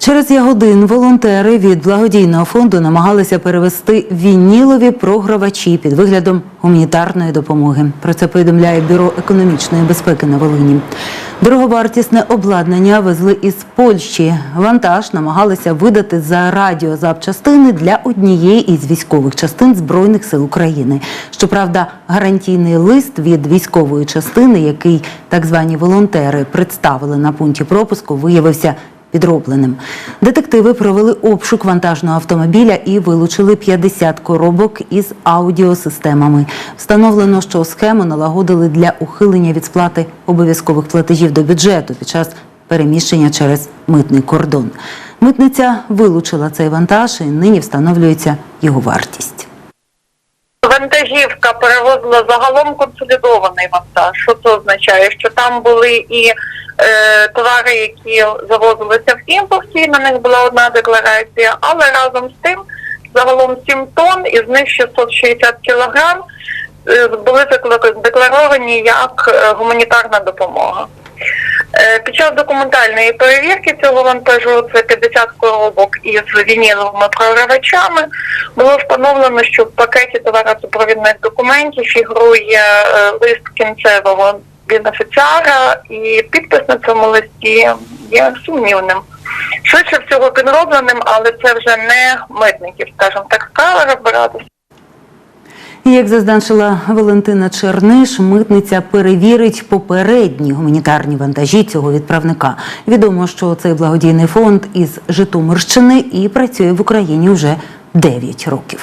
Через ягодин волонтери від благодійного фонду намагалися перевести вінілові програвачі під виглядом гуманітарної допомоги. Про це повідомляє бюро економічної безпеки на Волині. Дороговартісне обладнання везли із Польщі. Вантаж намагалися видати за радіозапчастини для однієї із військових частин збройних сил України. Щоправда, гарантійний лист від військової частини, який так звані волонтери представили на пункті пропуску, виявився підробленим. Детективи провели обшук вантажного автомобіля і вилучили 50 коробок із аудіосистемами. Встановлено, що схему налагодили для ухилення від сплати обов'язкових платежів до бюджету під час переміщення через митний кордон. Митниця вилучила цей вантаж і нині встановлюється його вартість. Вантажівка перевозила загалом консолідований вантаж. Що це означає? Що там були і е, товари, які завозилися в імпорті, на них була одна декларація, але разом з тим загалом 7 тонн, із них 660 кілограм е, були деклар- декларовані як е, гуманітарна допомога. Е, Під час документальної перевірки цього вантажу це 50 коробок із вініловими програвачами. Було встановлено, що в пакеті товаросупровідних документів фігурує лист кінцевого бенефіціара, і підпис на цьому листі є сумнівним. Швидше всього підробленим, але це вже не митників, скажімо так, справа розбиратися. Як зазначила Валентина Черниш, митниця перевірить попередні гуманітарні вантажі цього відправника. Відомо, що цей благодійний фонд із Житомирщини і працює в Україні вже 9 років.